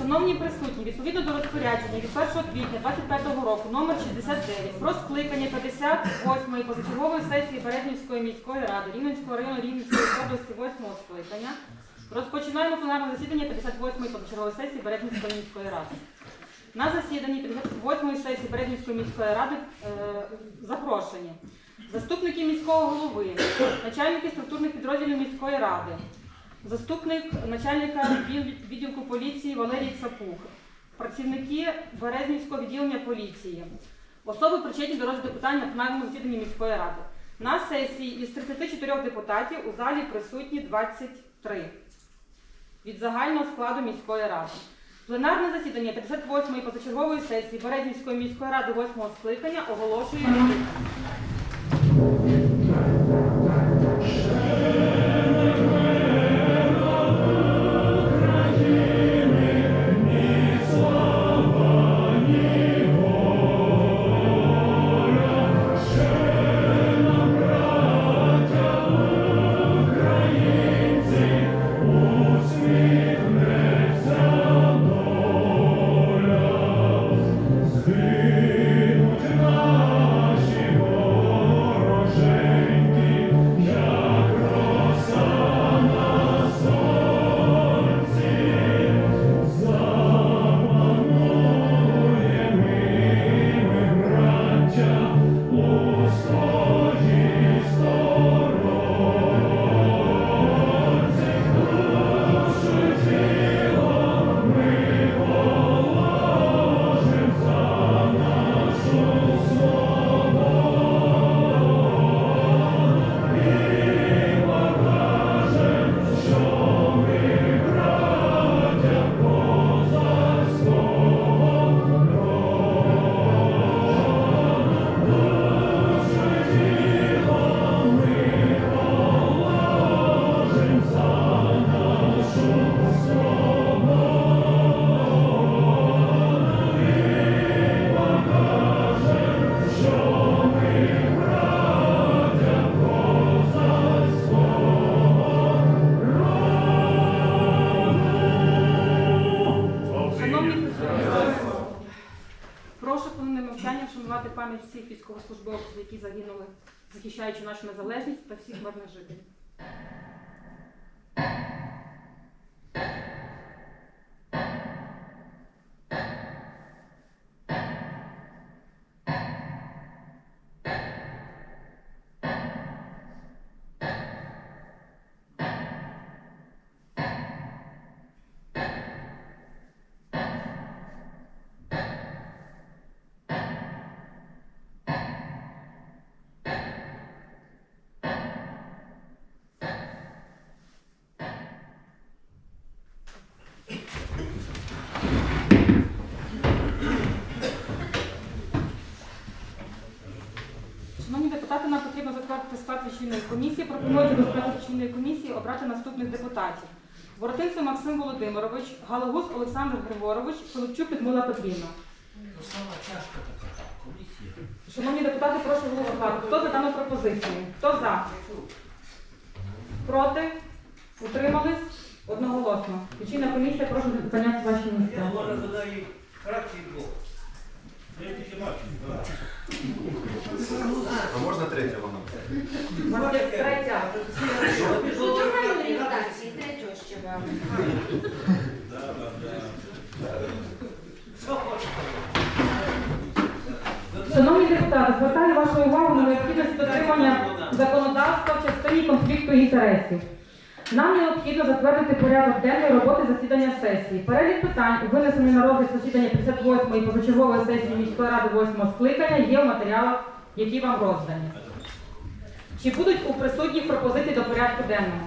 Шановні присутні, відповідно до розпорядження від 1 квітня 2025 року номер 69 про скликання 58-ї позачергової сесії Березнівської міської ради Рівненського району Рівненської області 8-го скликання розпочинаємо пленарне засідання 58-ї позачергової сесії Березнівської міської ради. На засіданні 58-ї сесії Березнівської міської ради е, запрошені заступники міського голови, начальники структурних підрозділів міської ради, заступник начальника відділку поліції Валерій Цапух, працівники Березнівського відділення поліції, особи причетні до розгляду питань на пленарному засіданні міської ради. На сесії із 34 депутатів у залі присутні 23 від загального складу міської ради. Пленарне засідання 58-ї позачергової сесії Березнівської міської ради 8-го скликання оголошую склад лічильної комісії. Пропонується до складу лічильної комісії обрати наступних депутатів. Воротинцев Максим Володимирович, Галагус Олександр Григорович, Филипчук Людмила Петрівна. Ну, сама тяжка така комісія. Шановні депутати, прошу голосувати. Хто за дану пропозицію? Хто за? Проти? Утримались? Одноголосно. Лічильна комісія, прошу зайняти ваші Я місця. може задаю фракції двох. Третій бачу. А можна третього нам? У вас є третя. Третього. Шановні депутати, звертаю вашу увагу на необхідність дотримання законодавства в частині конфлікту інтересів. Нам необхідно затвердити порядок денний роботи засідання сесії. Перелік питань, винесений на розгляд засідання 58-ї позачергової сесії міської ради 8-го скликання, є в матеріалах, які вам роздані. Чи будуть у присутніх пропозиції до порядку денного?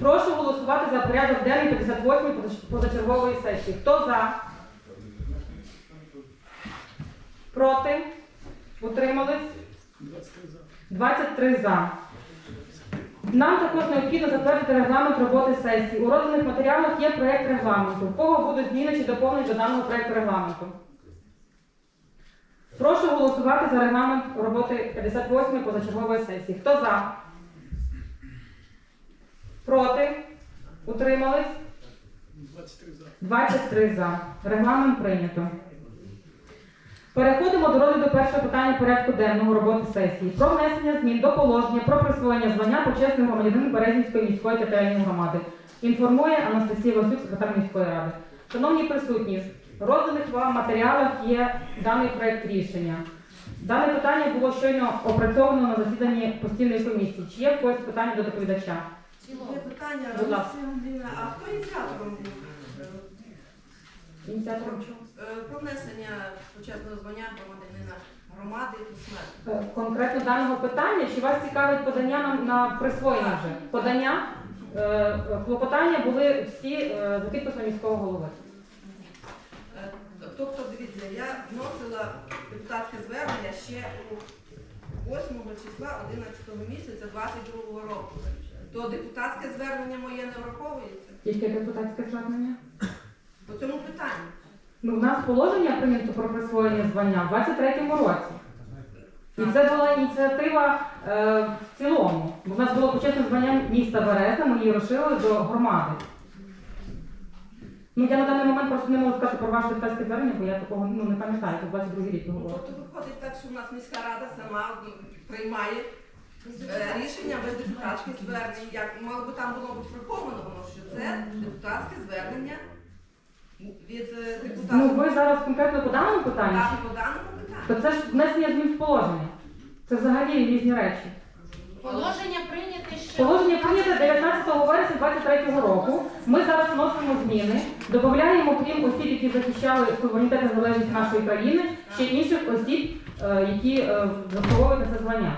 Прошу голосувати за порядок денний 58-ї позачергової сесії. Хто за? Проти? Утримались? 23 за. Нам також необхідно затвердити регламент роботи сесії. У розданих матеріалах є проєкт регламенту. В кого будуть зміни чи доповнення до даного проєкту регламенту? Прошу голосувати за регламент роботи 58-ї позачергової сесії. Хто за? Проти? Утримались? 23 за. Регламент прийнято. Переходимо до розгляду першого питання порядку денного роботи сесії про внесення змін до положення про присвоєння звання почесний громадянин Березівської міської територіальної громади. Інформує Анастасія Васюк, секретар міської ради. Шановні присутні, в розданих вам матеріалах є даний проект рішення. Дане питання було щойно опрацьовано на засіданні постійної комісії. Чи є в когось питання до доповідача? Є питання, Будь ласка. Олексій а хто ініціатором був Ініціатором чого? е, про внесення почесного звання громадянина громади посмертно? Е, Конкретно даного питання, чи вас цікавить подання на, на присвоєння вже? Подання, е, клопотання були всі е, за підписом міського голови. Е, Тобто, дивіться, я вносила депутатське звернення ще у 8 числа 11 місяця 22 року. То депутатське звернення моє не враховується Яке депутатське звернення? По цьому питанню. Ну, в нас положення прийнято про присвоєння звання в 23-му році. І це була ініціатива е, в цілому. Бо в нас було почесне звання міста Береза, ми її розширили до громади. Ну, я на даний момент просто не можу сказати про ваше депутатське звернення, бо я такого ну, не пам'ятаю, це 22 рік говорю. Тобто виходить так, що у нас міська рада сама приймає е, рішення без депутатських звернень. Як мало би там було бути враховано, воно що це депутатське звернення від е, Ну, ви зараз конкретно по даному питанню? Так, по даному питанню. То це ж внесення змін в положення. Це взагалі різні речі. Положення прийняте ще. Положення прийнято 19 вересня 2023 року. Ми зараз вносимо зміни, додаємо, крім осіб, які захищали суверенітет і незалежність нашої країни, ще інших осіб, е, які е, заслуговують на це звання.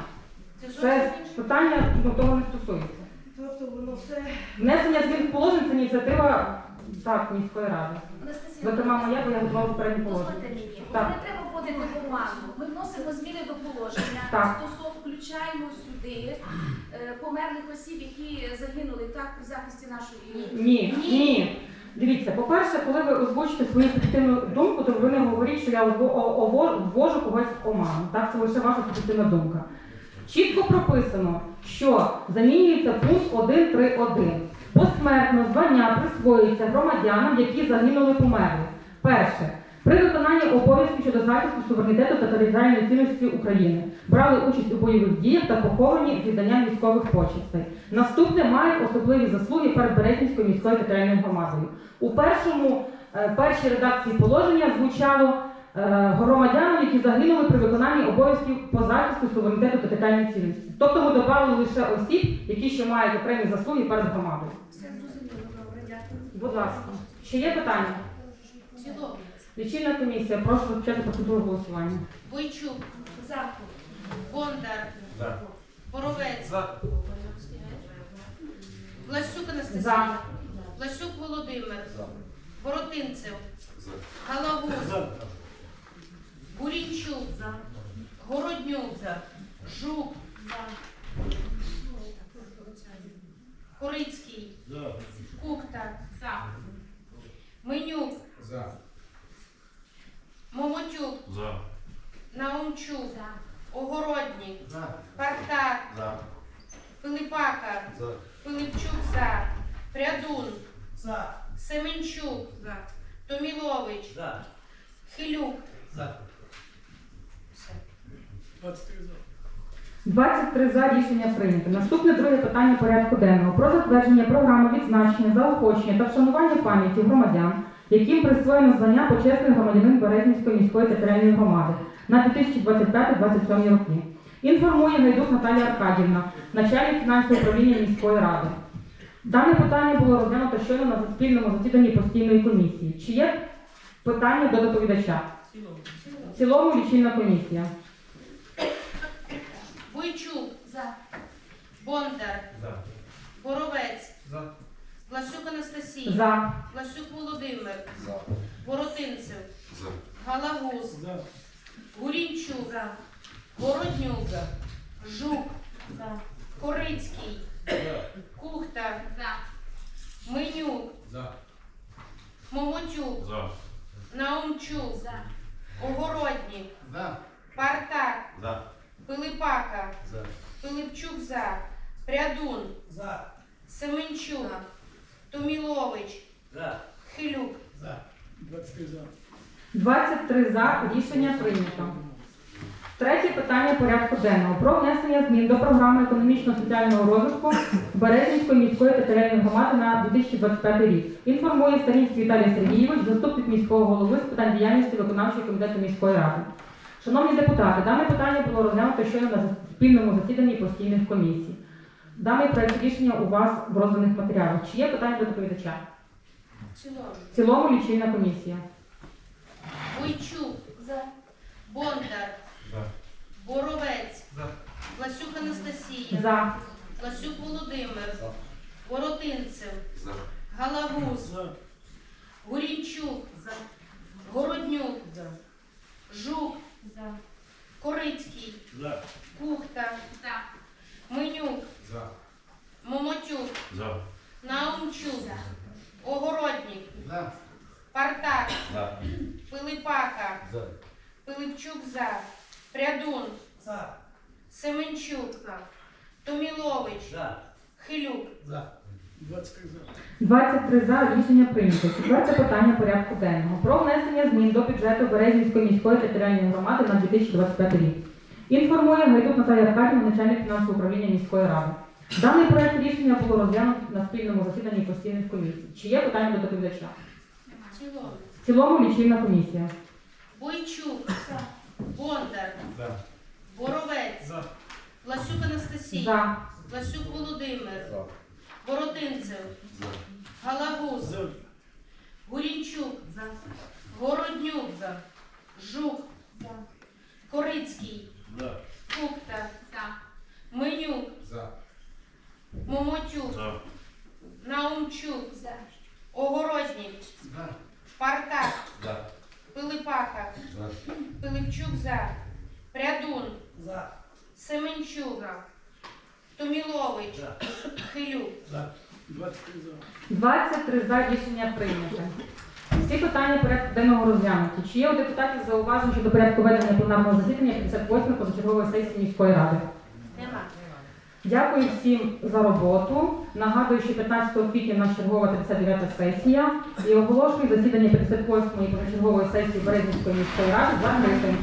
Це питання ну, того не стосується. Тобто воно все Внесення змін в положення це ініціатива так, міської ради. Зокрема, моя, бо я готувала попередні положення. дозвольте мені. Так. Не треба вводити в оману. Ми вносимо зміни до положення, Так. стосовно включаємо сюди е, померлих осіб, які загинули так при захисті нашої. Ні, ні. Дивіться, по-перше, коли ви озвучите свою суб'єктивну думку, то ви не говоріть, що я озво- о- ово- ввожу когось в оману. Так, це лише ваша суб'єктивна думка. Чітко прописано, що замінюється пункт 1.3.1. Посмертно звання присвоюється громадянам, які загинули померли. Перше. При виконанні обов'язків щодо захисту суверенітету та територіальної цілісності України брали участь у бойових діях та поховані з відданням військових почестей. Наступне мають особливі заслуги перед Березнівською міською територіальною громадою. У першому е, першій редакції положення звучало громадянам, які загинули при виконанні обов'язків по захисту суверенітету та територіальної цілісності. Тобто ми додали лише осіб, які ще мають окремі заслуги перед громадою. Все зрозуміло, добре, дякую. Будь ласка, ще є питання? Цілому. Лічильна комісія, прошу розпочати процедуру голосування. Бойчук, За. Бондар, За. Боровець, За. Власюк Анастасія, За. Власюк Володимир, Боротинцев, За. Галагуз, За. Городнюк за. Жук, Корицький, За. Кухта, Менюк, За. Момотюк, За. Наумчук, Огороднік, За. Партак, За. Пилипака, За. Пилипчук за, Прядун, За. Семенчук, за. Томілович, За. Хилюк. За. 23 за рішення прийнято. Наступне друге питання порядку денного про затвердження програми відзначення, заохочення та вшанування пам'яті громадян, яким присвоєно звання почесний громадянин Березнівської міської територіальної громади на 2025-2027 роки. Інформує Гайдук Наталія Аркадівна, начальник фінансового управління міської ради. Дане питання було розглянуто щойно на спільному засіданні постійної комісії. Чи є питання до доповідача? В цілому лічильна комісія. Бойчук, За. Бондар, За. Боровець, За. Власюк Анастасія, За. Власюк Володимир, За. Боротинцев, За. Галагуз, Гурінчук, Городнюк, Жук, Корицький, Кухта, Менюк, За. Момотюк, За. Наумчук, За. Огороднік, За. Партак, За. Пилипака, За. Пилипчук за, Прядун, За. Семенчук, За. Томілович, За. 23 за. Рішення прийнято. Третє питання порядку денного про внесення змін до програми економічно-соціального розвитку Березінської міської територіальної громади на 2025 рік. Інформує Старінський Віталій Сергійович, заступник міського голови з питань діяльності виконавчого комітету міської ради. Шановні депутати, дане питання було розглянуто щойно на спільному засіданні постійних комісій. Даний проект рішення у вас в розданих матеріалах. Чи є питання до доповідача? В цілому. В цілому лічильна комісія. Бойчук. За. Бондар. Боровець. Власюк Анастасія. За. Власюк Володимир. Воротинцев. Галагуз. Гурінчук. Городнюк. Жук. Корицький. За. Кухта. Минюк. Момотюк. За. Наумчук. Огородник. Партак. За. Пилипака. Пилипчук за. Прядун. За. Семенчук. Томілович. За. Хилюк. 23 за рішення прийнято. Четверте питання порядку денного про внесення змін до бюджету Березівської міської територіальної громади на 2025 рік. Інформує Гайдук Наталія Аркадівна, начальник фінансового управління міської ради. Даний проект рішення було розглянуто на спільному засіданні постійних комісій. Чи є питання до доповідача? В цілому. В цілому лічильна комісія. Бойчук. Бондар. За. Боровець. За. Власюк Анастасія. За. Власюк Володимир. Воротинцев. Галагуз. Гурінчук. Городнюк. Жук. Корицький. За. Кухта. Момотюк. За. Наумчук. Огородник. Партак. За. Пилипака. Пилипчук за. Прядун. Семенчук. Томілович. Хилюк. 23 за рішення прийнято. Всі питання порядку денного розглянуті. Чи є у депутатів зауважень щодо порядку ведення пленарного засідання 58 позачергової сесії міської ради? Дякую всім за роботу. Нагадую, що 15 квітня наша чергова 39 сесія і оголошую засідання 58-ї позачергової сесії Березнівської міської ради закритим.